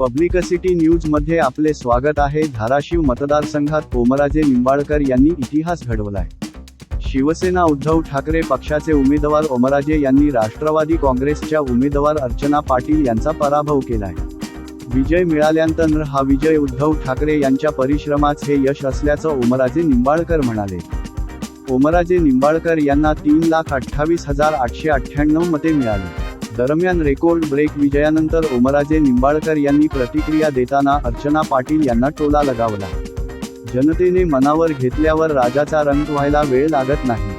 Publicity न्यूजमध्ये आपले स्वागत आहे. धाराशिव मतदारसंघात ओमराजे निंबाळकर यांनी इतिहास घडवलाय. शिवसेना उद्धव ठाकरे पक्षाचे उमेदवार ओमराजे यांनी राष्ट्रवादी काँग्रेसच्या उमेदवार अर्चना पाटील यांचा पराभव केलाय. विजय मिळाल्यानंतर हा विजय उद्धव ठाकरे यांच्या परिश्रमाच हे यश असल्याचं ओमराजे निंबाळकर म्हणाले. ओमराजे निंबाळकर यांना तीन लाख अठ्ठावीस हजार आठशे अठ्ठ्याण्णव मते मिळाली. दरम्यान रेकॉर्ड ब्रेक विजयानंतर ओमराजे निंबाळकर यांनी प्रतिक्रिया देताना अर्चना पाटील यांना टोला लगावला. जनतेने मनावर घेतल्यावर राजाचा रंग व्हायला वेळ लागत नाही.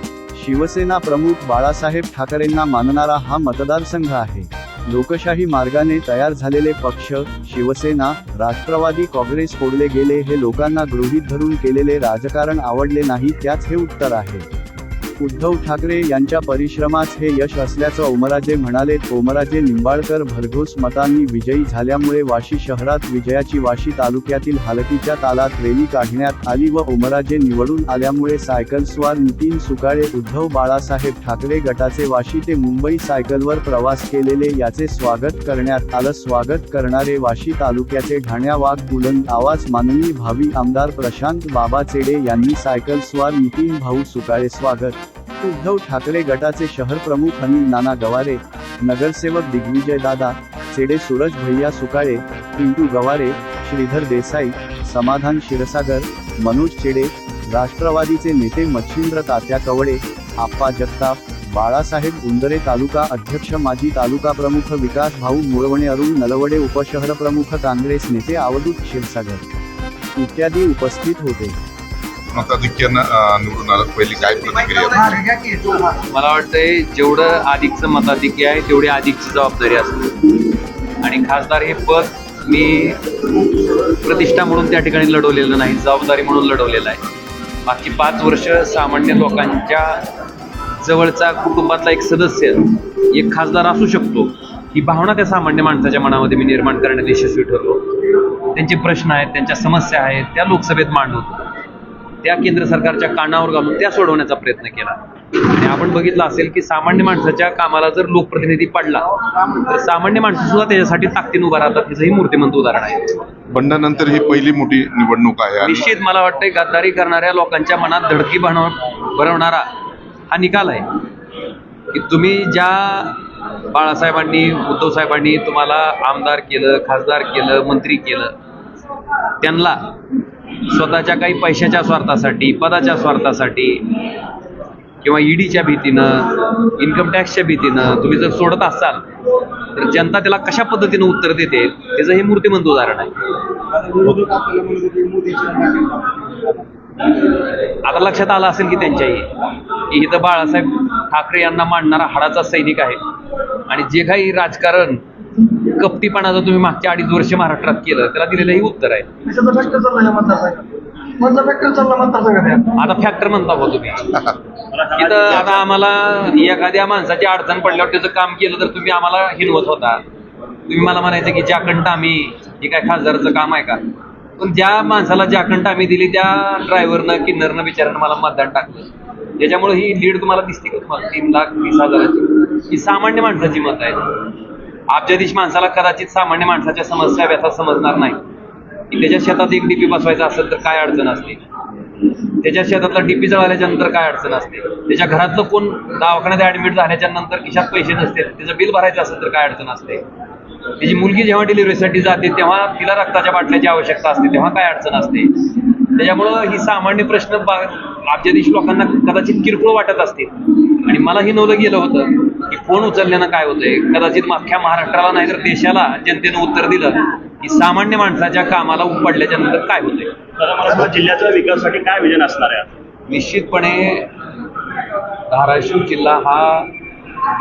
शिवसेना प्रमुख बाळासाहेब ठाकरेंना मानणारा हा मतदारसंघ आहे. लोकशाही मार्गाने तयार झालेले पक्ष शिवसेना राष्ट्रवादी काँग्रेस फोडले गेले हे लोकांना गृहीत धरून केलेले राजकारण आवडले नाही त्याच हे उत्तर आहे. उद्धव ठाकरे यांच्या परिश्रमास हे यश असल्याचं ओमराजे म्हणाले. ओमराजे निंबाळकर भरघोस मतांनी विजयी झाल्यामुळे वाशी शहरात विजयाची वाशी तालुक्यातील हालकीच्या तालात रॅली काढण्यात आली व ओमराजे निवडून आल्यामुळे सायकलस्वार नितीन सुकाळे उद्धव बाळासाहेब ठाकरे गटाचे वाशी ते मुंबई सायकलवर प्रवास केलेले याचे स्वागत करण्यात आलं. स्वागत करणारे वाशी तालुक्याचे ढाण्या वाघ बुलंद आवाज माननीय भावी आमदार प्रशांत बाबा चेडे यांनी सायकलस्वार नितीन भाऊ सुकाळे स्वागत उद्धव ठाकरे गटाचे शहर प्रमुख अनिल नाना गवारे नगरसेवक दिग्विजय दादा चेडे सूरज भैया सुकाळे पिंटू गवारे श्रीधर देसाई समाधान क्षीरसागर मनोज चेडे राष्ट्रवादीचे नेते मच्छिंद्र तात्या कवडे आप्पा जगताप बाळासाहेब उंदरे तालुका अध्यक्ष माजी तालुका प्रमुख विकास भाऊ मुळवणे अरुण नलवडे उपशहर प्रमुख काँग्रेस नेते अवधूत क्षीरसागर इत्यादी उपस्थित होते. मताधिक्यानं निवडून आलं. पहिली काय प्रतिक्रिया? मला वाटतंय जेवढं अधिकचं मताधिक्य आहे तेवढी अधिकची जबाबदारी असते. आणि खासदार हे पद मी प्रतिष्ठा म्हणून त्या ठिकाणी लढवलेलं नाही जबाबदारी म्हणून लढवलेलं आहे. मागची पाच वर्ष सामान्य लोकांच्या जवळचा कुटुंबातला एक सदस्य एक खासदार असू शकतो. ही भावना त्या सामान्य माणसाच्या मनामध्ये मी निर्माण करण्यात यशस्वी ठरलो. त्यांचे प्रश्न आहेत त्यांच्या समस्या आहेत त्या लोकसभेत मांडवतो त्या केंद्र सरकारच्या कानावर घालून त्या सोडवण्याचा प्रयत्न केला. आणि आपण बघितलं असेल की सामान्य माणसाच्या कामाला जर लोकप्रतिनिधी पडला तर सामान्य माणसं सुद्धा त्याच्यासाठी ताकदीने उभा राहतात त्याचं ही मूर्तिमंत उदाहरण आहे. बंडानंतर ही पहिली मोठी निवडणूक आहे निश्चित मला वाटतंय गद्दारी करणाऱ्या लोकांच्या मनात धडकी बनव बनवणारा हा निकाल आहे. की तुम्ही ज्या बाळासाहेबांनी उद्धव साहेबांनी तुम्हाला आमदार केलं खासदार केलं मंत्री केलं त्यांना स्वतःच्या काही पैशाच्या स्वार्थासाठी पदाच्या स्वार्थासाठी किंवा ईडीच्या भीतीनं इन्कम टॅक्सच्या भीतीनं तुम्ही जर सोडत असाल तर जनता त्याला कशा पद्धतीनं उत्तर देते? त्याचं हे मूर्तिमंत उदाहरण आहे. आता लक्षात आलं असेल की त्यांच्याही की इथं बाळासाहेब ठाकरे यांना मांडणारा हाडाचा सैनिक आहे. आणि जे काही राजकारण कपटीपणाचं तुम्ही मागच्या अडीच वर्ष महाराष्ट्रात केलं त्याला दिलेलं हे उत्तर आहे. पैशाचा फॅक्टर चालला या मतदारसंघात? कोणता फॅक्टर चालला मतदारसंघात या? आता फॅक्टर म्हणता हो तुम्ही. इथं आता आम्हाला एखाद्या माणसाची अडचण पडल्यावर त्याचं काम केलं तर तुम्ही आम्हाला हिनवत होता. तुम्ही मला म्हणायचं की ज्याकंठ आम्ही हे काय खासदाराचं काम आहे का? पण ज्या माणसाला ज्याकंठ आम्ही दिली त्या ड्रायव्हरनं किन्नरनं बिचारानं मला मतदान टाकलं. त्याच्यामुळे ही लीड तुम्हाला दिसते का तुम्हाला? तीन लाख वीस हजाराची. ही सामान्य माणसाची मत आहे अब्जाधीश माणसाला कदाचित सामान्य माणसाच्या समस्या व्यथा समजणार नाही. की त्याच्या शेतात एक डीपी बसवायचा असेल तर काय अडचण असते? त्याच्या शेतातला डीपी जळाल्याच्या नंतर काय अडचण असते? त्याच्या घरातलं कोण दवाखान्यात ऍडमिट झाल्याच्यानंतर खिशात पैसे नसते त्याचं बिल भरायचं असेल तर काय अडचण असते? त्याची मुलगी जेव्हा डिलिव्हरीसाठी जाते तेव्हा तिला रक्ताच्या बाटल्याची आवश्यकता असते तेव्हा काय अडचण असते? त्याच्यामुळं ही सामान्य प्रश्न बा- अब्जाधीश लोकांना कदाचित किरकोळ वाटत असतील. आणि मला हे नवलं गेलं होतं. की फोन उचलल्यानं काय होतंय? कदाचित अख्ख्या महाराष्ट्राला नाही तर देशाला जनतेनं उत्तर दिलं की सामान्य माणसाच्या कामाला उपडल्याच्या नंतर काय होतंय? जिल्ह्याच्या विकासासाठी काय विजन असणार आहे? निश्चितपणे धाराशिव जिल्हा हा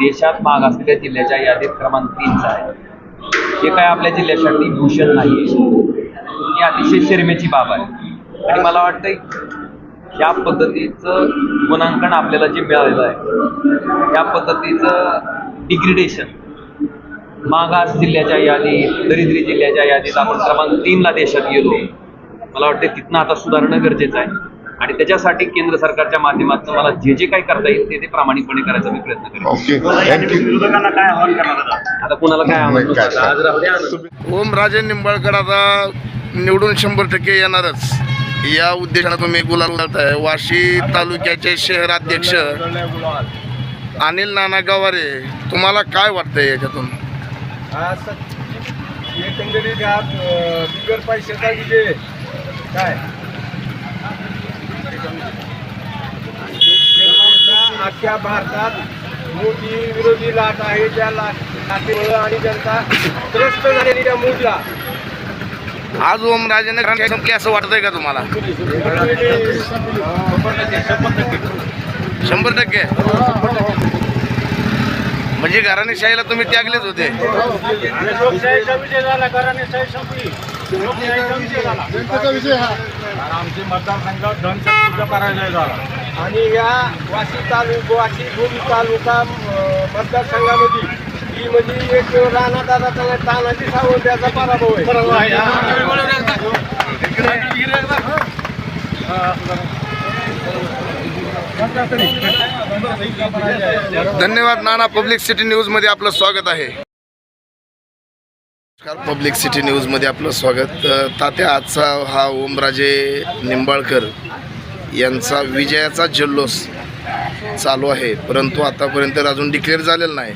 देशात माग असलेल्या जिल्ह्याच्या यादीत क्रमांक तीनचा आहे. हे काय आपल्या जिल्ह्यासाठी भूषण नाही ही अतिशय शर्मेची बाब आहे. आणि मला वाटतं ह्या पद्धतीचं गुणांकन आपल्याला जे मिळालेलं आहे. त्या पद्धतीचं डिग्रिडेशन मागास जिल्ह्याच्या यादीत दरिद्री जिल्ह्याच्या यादीत आपण क्रमांक तीनला देशात गेलो. मला वाटतं तिथनं आता सुधारणं गरजेचं आहे. आणि त्याच्यासाठी केंद्र सरकारच्या माध्यमातून मला जे जे काही करता येईल ते ते प्रामाणिकपणे करायचा मी प्रयत्न करेन. आनंद. ओमराजे निंबाळकर आता निवडून शंभर टक्के येणारच. या उद्देशाने तुम्ही गुलाल उधळताय. वाशी तालुक्याचे शहराध्यक्ष अनिल नाना गवारे तुम्हाला काय वाटतंय याच्यातून? एकंदरीत हा बिगर पैशाचा विजय काय अख्ख्या भारतात मोठी विरोधी लाट आहे. त्या लाट लाटेमुळं आणि जनता त्रस्त झालेली त्या मोठीला आज ओमराजेने घराणे संपली असं वाटतंय का तुम्हाला? शंभर टक्के. म्हणजे घराणेशाहीला तुम्ही त्यागलेच होते. आमचे मतदारसंघात धनशक्तीचा पराजय झाला. आणि या वाशी तालुका वाशी भूमी तालुका मतदारसंघामध्ये ही म्हणजे एक राणा दादा तानाजी सावंत याचा पराभव आहे. धन्यवाद नाना पब्लिक सिटी न्यूजमध्ये आपलं स्वागत आहे. नमस्कार. पब्लिक सिटी न्यूजमध्ये आपलं स्वागत. तात्या आजचा हा ओमराजे निंबाळकर यांचा विजयाचा जल्लोष चालू आहे. परंतु आतापर्यंत अजून डिक्लेअर झालेला नाही.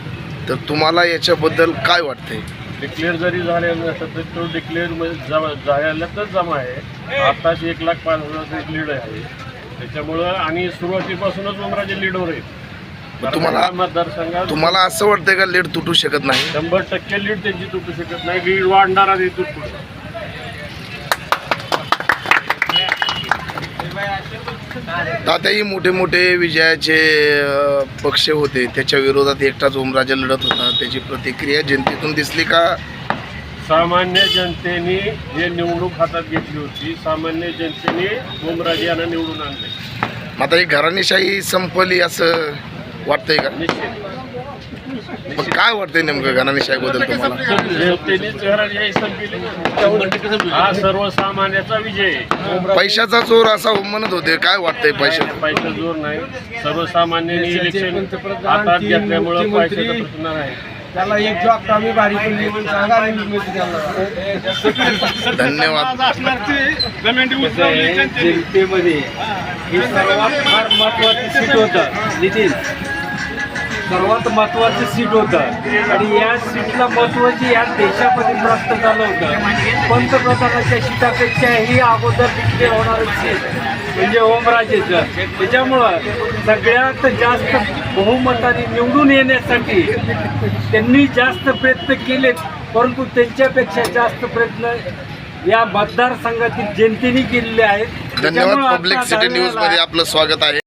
तर तुम्हाला याच्याबद्दल काय वाटतंय? डिक्लेअर जरी झालेलं नसतं तर तो डिक्लेअर झाल्यातच जमा आहे. आताच एक लाख पाच हजाराचं लीड आहे. त्याच्यामुळं आणि सुरुवातीपासूनच उमराजे लीडवर आहेत. तुम्हाला- मतदारसंघात तुम्हाला असं वाटतंय का लेट तुटू शकत नाही? शंभर टक्के लीड त्यांची तुटू शकत नाही. लीड वाढणार आहे तुटू तात्याही मोठे मोठे विजयाचे पक्ष होते. त्याच्या विरोधात एकटाच ओमराजे लढत होता. त्याची प्रतिक्रिया जनतेतून दिसली का? सामान्य जनतेने जे निवडणूक हातात घेतली होती सामान्य जनतेने ओमराजे यांना निवडून आणले. आता ही घराणेशाही संपली असं वाटतंय का? निश्चित. मग काय वाटतंय नेमकं तुम्हाला? जनतेनेच घराण्याची संपली हा सर्वसामान्याचा विजय. आहे पैशाचा चोर असा म्हणत होते. काय वाटतंय पैशा पैसा जोर नाही. सर्वसामान्यांनी इलेक्शन हातात घेतल्यामुळं पैशाचा प्रश्न आहे त्याला एक जॉब कमी बारीक केली म्हणून सांगा आणि मी त्याला. धन्यवाद. जनतेमध्ये ही सर्वात फार महत्वाची सीट होतं. नितीन सर्वात महत्वाचं सीट होतं. आणि या सीटला महत्वाची या देशामध्ये प्राप्त झालं होतं पंतप्रधानाच्या सीटापेक्षाही अगोदर डिक्लेअर होणारं सीट म्हणजे ओमराजेचं. त्याच्यामुळं सगळ्यात जास्त बहुमताने निवडून येण्यासाठी त्यांनी जास्त प्रयत्न केलेत परंतु त्यांच्यापेक्षा जास्त प्रयत्न या मतदारसंघातील जनतेने केलेले आहेत. धन्यवाद पब्लिक सिटी न्यूजमध्ये आपलं स्वागत आहे.